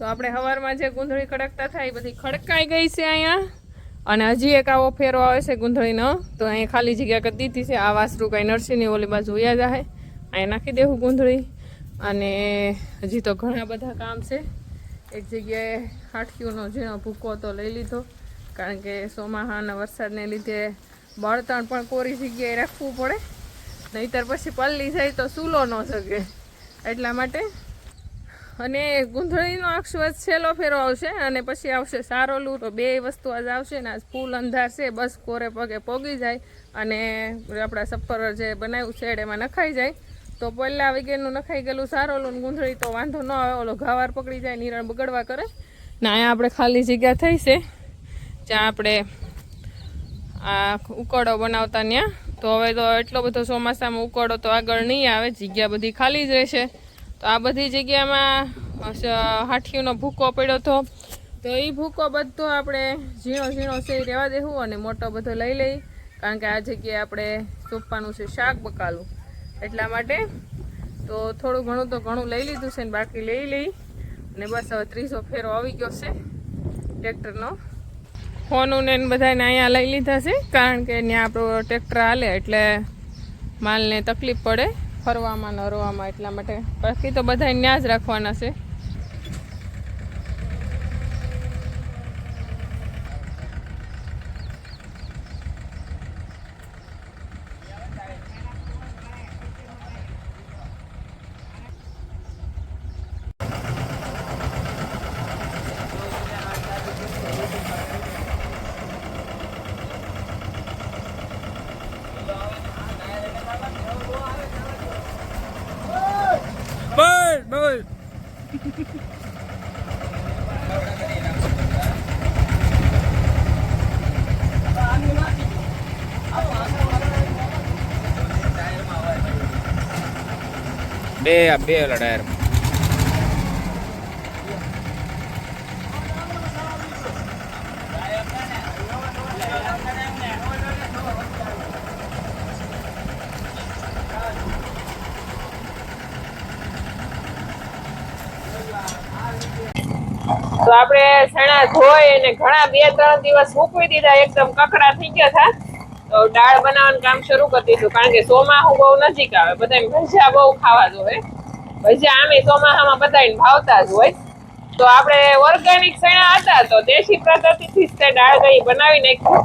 તો આપણે સવારમાં જે ગુંધળી ખડકતા થાય એ બધી ખડકાઈ ગઈ છે અહીંયા. અને હજી એક આવો ફેરો આવે છે ગુંધળીનો. તો અહીંયા ખાલી જગ્યા કરી દીધી છે. આ વાસરું કાંઈ નરસિંહની ઓલી બાજુ જાય અહીંયા નાખી દેવું ગુંધળી. અને હજી તો ઘણા બધા કામ છે. એક જગ્યાએ હાઠીઓનો ઝીણો ભૂકો તો લઈ લીધો. કારણ કે સોમાહાના વરસાદને લીધે બળતણ પણ કોરી જગ્યાએ રાખવું પડે. નહીતર પછી પલ્લી જાય તો સૂલો ન શકે એટલા માટે અને ગુંધળીનો અક્ષવત છેલ્લો ફેરો આવશે અને પછી આવશે સારોલું તો બે વસ્તુ આજ આવશે ને આજ ફૂલ અંધાર છે, બસ કોરે પગે પોગી જાય અને આપણા સફર જે બનાવ્યું છે એમાં નખાઈ જાય. તો પહેલાં વગેરેનું નખાઈ ગયેલું સારોલું ગુંધળી તો વાંધો ન આવે, ઓલો ઘાવાર પકડી જાય, નિરણ બગડવા કરે. ને અહીંયા આપણે ખાલી જગ્યા થઈ છે, જ્યાં આપણે આ ઉકળો બનાવતા ત્યાં તો હવે તો એટલો બધો ચોમાસામાં ઉકળો તો આગળ નહીં આવે, જગ્યા બધી ખાલી જ રહેશે. તો આ બધી જગ્યામાં હાઠીઓનો ભૂકો પડ્યો હતો. તો એ ભૂકો બધો આપણે ઝીણો ઝીણો છે એ રહેવા દેવું અને મોટો બધો લઈ લઈ. કારણ કે આ જગ્યાએ આપણે ચોપ્પાનું છે શાક બકાલું. એટલા માટે તો થોડું ઘણું તો ઘણું લઈ લીધું છે ને બાકી લઈ લઈ. અને બસ હવે ત્રીસો ફેરો આવી ગયો છે ટ્રેક્ટરનો. ફોનું ને બધાને અહીંયા લઈ લીધા છે. કારણ કે ત્યાં આપણું ટ્રેક્ટર હાલે એટલે માલને તકલીફ પડે. ફરવામાં નરવામાં રવામાં એટલા માટે બાકી તો બધા ત્યાં જ રાખવાના છે. બે બે લડાયર. તો આપણે ચણા ધોઈ અને ઘણા બે ત્રણ દિવસ સૂકવી દીધા, એકદમ કકડા થઈ ગયા હતા તો દાળ બનાવવાનું કામ શરૂ કરી દીધું. કારણ કે ચોમાસું બહુ નજીક આવે. બધા ભજીયા બહુ ખાવા જોઈએ ભજીયા આમે ચોમાસામાં બધાને ભાવતા જ હોય. તો આપણે ઓર્ગેનિક ચણા હતા તો દેશી પદ્ધતિથી જ તે દાળ ગઈ બનાવી નાખી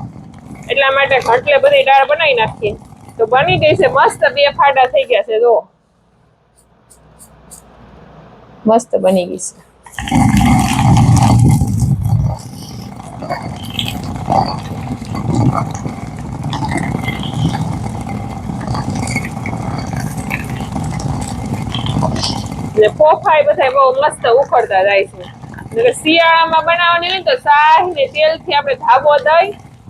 એટલા માટે ઘટલે બધી દાળ બનાવી નાખી તો બની ગઈ છે મસ્ત બે ફાડા થઈ ગયા છે, જો. મસ્ત બની ગઈ છે. ને પોફાય બધા બહુ મસ્ત ઉખડતા જાય છે. શિયાળામાં બનાવવાની હોય તો સાહ ને તેલથી આપણે ધાબો દઈ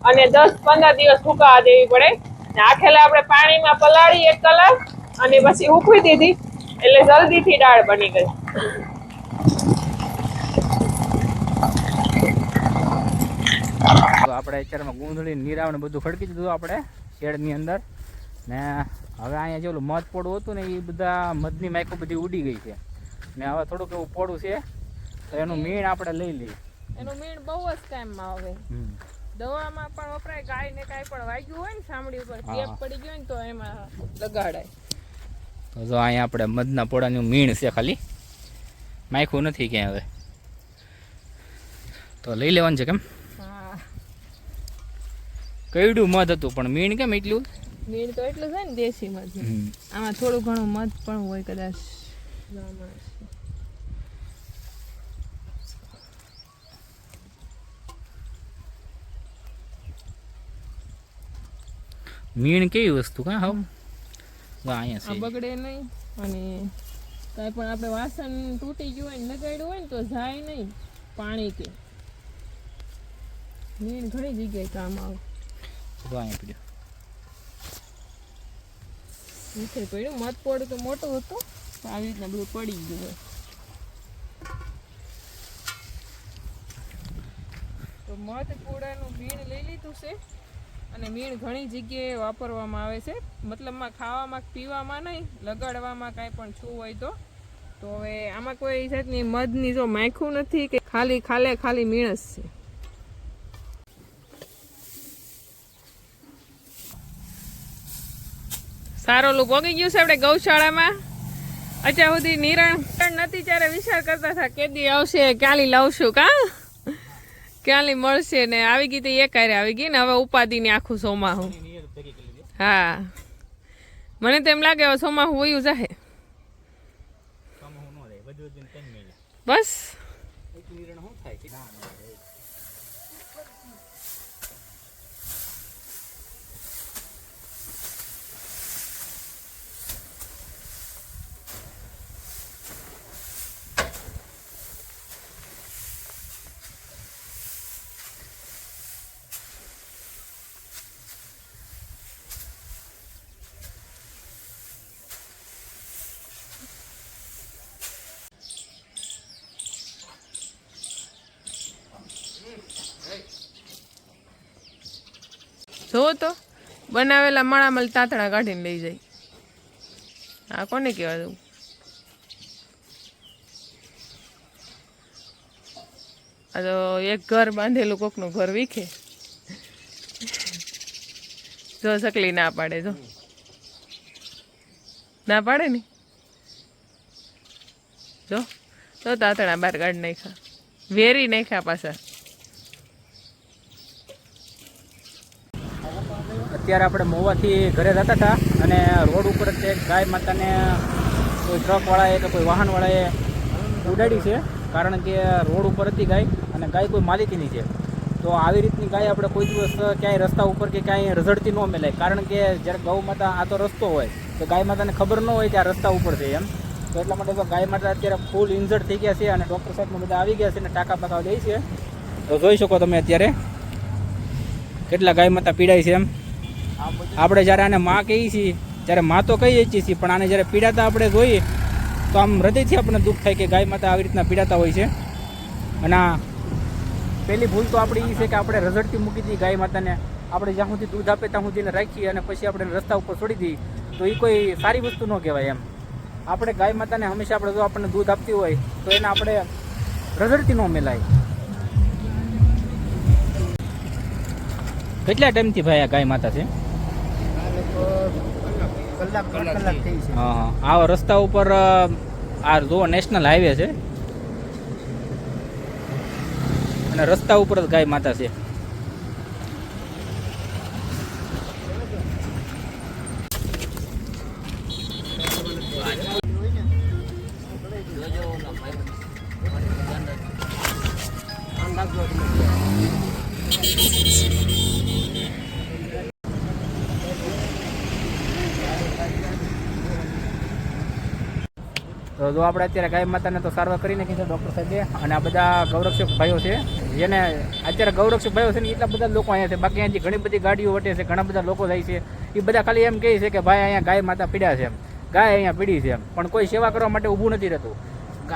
અને દસ, પંદર દિવસ સુકાવા દેવી પડે. ને આખેલા આપણે પાણીમાં પલાળી એક કલાક અને પછી ઉકળી દીધી. એટલે જલ્દીથી દાળ બની ગઈ. આપણે અત્યારમાં ગુંદળી નીરાવને બધું ખડકી દીધું આપણે શેડની અંદર. ને હવે અહીંયા જે ઓલું મધ પોડું હતું ને એ બધા મધની માઇકો બધી ઉડી ગઈ છે. ને હવે થોડુંક એવું પોડું છે તો એનું મીણ આપણે લઈ લઈએ. એનું મીણ બહુ જ ટાઈમમાં આવે. દવામાં પણ વપરાય ગાય ને કાંઈ પણ વાગ્યું હોય ને સામડી ઉપર. ચેપ પડી ગયો ને તો એમાં લગાડાય. તો જો અહીંયા આપણે મધના પોડાનું મીણ છે ખાલી. માયખું નથી ક્યાંય હવે. તો લઈ લેવાનું છે કેમ? હા. કઈડું મધ હતું પણ મીણ કેમ એટલું? મીણ તો એટલું છે ને દેશી મધ આમાં થોડું ઘણું મધ પણ હોય કદાચ. મીણ કેવી વસ્તુ કા હો? અહીંયા છે. બગડે નહીં અને કાંઈ પણ આપણે વાસણ તૂટી ગયું હોય ને લગાડ્યું હોય ને તો જાય નહીં પાણી કે મીણ ઘણી જગ્યાએ કામ આવે. જો પીડ્યું. નીચે પડ્યું મધ પોડું તો મોટું હતું. આવી રીતના બધું પડી ગયું હોય. તો મધ પોડાનું મીણ લઈ લીધું છે. અને મીણ ઘણી જગ્યાએ વાપરવામાં આવે છે. મતલબમાં ખાવામાં પીવામાં નહીં, લગાડવામાં કાંઈ પણ છું હોય તો. તો હવે આમાં કોઈ જાતની મધની જો માખું નથી કે ખાલી ખાલે ખાલી મીણસ છે. સારું ઓલું પોગી ગયું છે આપણે ગૌશાળામાં. અત્યાર સુધી નિરણ નથી ત્યારે વિચાર કરતા હતા કેદી આવશે ક્યાંલી લાવશું કા? ક્યાંલી મળશે ને? આવી ગઈ તો એ કાર્ય આવી ગઈ ને, હવે ઉપાધિની આખું સોમાહું. હા. મને તો એમ લાગે હવે સોમાહું વયું જાહે. બસ. તો બનાવેલા માળામાં તાતણા કાઢીને લઈ જાય. આ કોને કહેવા દઉં આ તો એક ઘર બાંધેલું કોકનું ઘર વીખે. જો સકલી ના પાડે, જો. ના પાડે ને? જો. તો તાતણા બહાર કાઢી નાખ્યા. વેરી નાખ્યા પાછા. અત્યારે આપણે મોવાથી ઘરે જતા હતા અને રોડ ઉપર જ એક ગાય માતાને કોઈ ટ્રકવાળાએ કે કોઈ વાહનવાળાએ ઉડાડી છે, કારણ કે રોડ ઉપર હતી ગાય અને ગાય કોઈ માલિકીની છે. તો આવી રીતની ગાય આપણે કોઈ દિવસ ક્યાંય રસ્તા ઉપર કે ક્યાંય રઝડતી ન મેલાય, કારણ કે જ્યારે ગૌ માતા આ તો રસ્તો હોય, તો ગાય માતાને ખબર ન હોય કે આ રસ્તા ઉપર છે એમ. તો એટલા માટે તો ગાય માતા અત્યારે ફૂલ ઇન્જર્ડ થઈ ગયા છે અને ડૉક્ટર સાહેબમાં બધા આવી ગયા છે અને ટાંકા પાકા દે છે. તો જોઈ શકો તમે અત્યારે કેટલા ગાય માતા પીડાય છે એમ. આપણે જ્યારે આને માં કહીએ છીએ ત્યારે માં તો કહીએ જ છીએ, પણ આને જ્યારે પીડાતા આપણે જોઈએ, તો આમ હૃદયથી આપણને દુઃખ થાય કે ગાય માતા આવી રીતના પીડાતા હોય છે. અને પહેલી ભૂલ તો આપણી એ છે કે આપણે રઝળતી મૂકી દઈએ ગાય માતાને. આપણે જ્યાં સુધી દૂધ આપે ત્યાં સુધીને રાખીએ અને પછી આપણે રસ્તા ઉપર છોડી દઈએ. તો એ કોઈ સારી વસ્તુ ન કહેવાય એમ. આપણે ગાય માતાને હંમેશા આપણે જો આપણને દૂધ આપતી હોય, તો એને આપણે રઝડતી ન મેલાય. કેટલા ટાઈમથી ભાઈ આ ગાય માતા છે? કલાક કલાક થઈ છે હા હા. આ રસ્તા ઉપર આ જો નેશનલ હાઈવે છે. અને રસ્તા ઉપર જ ગાય માતા છે. તો જો આપણે અત્યારે ગાય માતાને તો સારવાર કરીને કીધું ડૉક્ટર સાહેબે, અને આ બધા ગૌરક્ષક ભાઈઓ છે, જેને અત્યારે ગૌરક્ષક ભાઈઓ છે ને એટલા બધા લોકો અહીંયા છે. બાકી અહીંયાથી ઘણી બધી ગાડીઓ વટે છે, ઘણા બધા લોકો જાય છે. એ બધા ખાલી એમ કહે છે કે ભાઈ અહીંયા ગાય માતા પીડ્યા છે ગાય અહીંયા પીડી છે પણ કોઈ સેવા કરવા માટે ઊભું નથી રહેતું.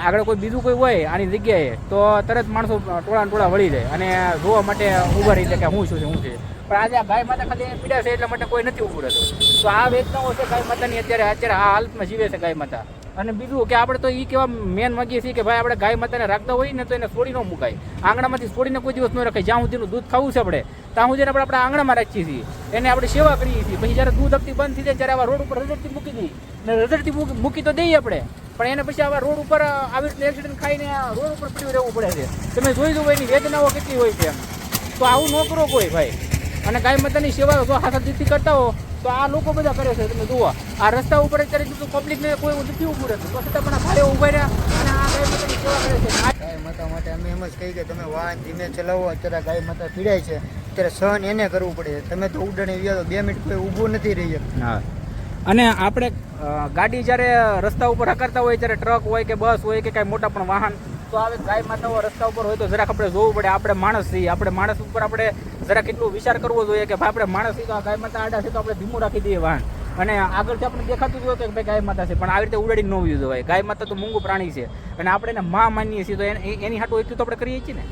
આગળ કોઈ બીજું કોઈ હોય આની જગ્યાએ, તો તરત માણસો ટોળા ટોળા વળી જાય. અને જોવા માટે ઊભા રહી જાય કે હું શું છે, હું છે. પણ આજે આ ગાય માતા ખાલી પીડા છે, એટલા માટે કોઈ નથી ઊભું રહેતું. તો આ વેદનાઓ છે ગાય માતાની, અત્યારે અત્યારે આ હાલતમાં જીવે છે ગાય માતા. અને બીજું કે આપણે તો એ કેવા મેન માગીએ છીએ કે ભાઈ આપણે ગાય માતાને રાખતા હોય ને તો એને છોડી ન મુકાય. આંગણામાંથી છોડીને કોઈ દિવસ ન રખાય. જ્યાં સુધીનું દૂધ ખાવું છે આપણે, ત્યાં સુધી આપણે આપણા આંગણામાં રાખીએ છીએ. એને આપણે સેવા કરીએ છીએ. પછી જ્યારે દૂધ આપતી બંધ થઈ જાય, ત્યારે આવા રોડ ઉપર રજડતી મૂકી દઈએ. ને રજડતી મૂકી તો દઈએ આપણે. પણ એને પછી આવા રોડ ઉપર આવી રીતે એક્સિડન્ટ ખાઈને રોડ ઉપર પડ્યું રહેવું પડે છે. તમે જોઈ લો એની વેદનાઓ કેટલી હોય છે તો આવું ન કરો કોઈ ભાઈ. અને ગાય માતાની સેવા જો હાથ કરતા હો તો આ લોકો બધા કરે છે તમે જુઓ. આ રસ્તા ઉપર અત્યારે બીજું પબ્લિકને કોઈ નથી ઊભું રહેતું. તો છતાં પણ ભાઈ ભારે ઊભા રહ્યા અને આ ગાય માતાની સેવા કરે છે. ગાય માતા માટે અમે એમ જ કહીએ કે તમે વાહન ધીમે ચલાવો અત્યારે ગાય માતા પીડાય છે. અત્યારે સહન એને કરવું પડે. છે તમે તો ઉડાણી વ્યા તો બે મિનિટ કોઈ ઊભું નથી રહી હા. અને આપણે ગાડી જ્યારે રસ્તા ઉપર હકારતા હોય ત્યારે ટ્રક હોય કે બસ હોય કે કાંઈ મોટા પણ વાહન તો આવે ગાય માતાઓ રસ્તા ઉપર હોય તો જરાક આપણે જોવું પડે. આપણે માણસ છીએ. આપણે માણસ ઉપર આપણે જરા કેટલું વિચાર કરવો જોઈએ કે ભાઈ આપણે માણસ છીએ તો આ ગાય માતા આડા છે તો આપણે ધીમું રાખી દઈએ વાહન. અને આગળથી આપણે દેખાતું જ હોય કે ભાઈ ગાય માતા છે. પણ આવી રીતે ઉડાડી ન હોવી ગાય માતા તો મૂંગું પ્રાણી છે. અને આપણે એને માં માનીએ છીએ. તો એની હાટું એટલું તો આપણે કરીએ છીએ ને.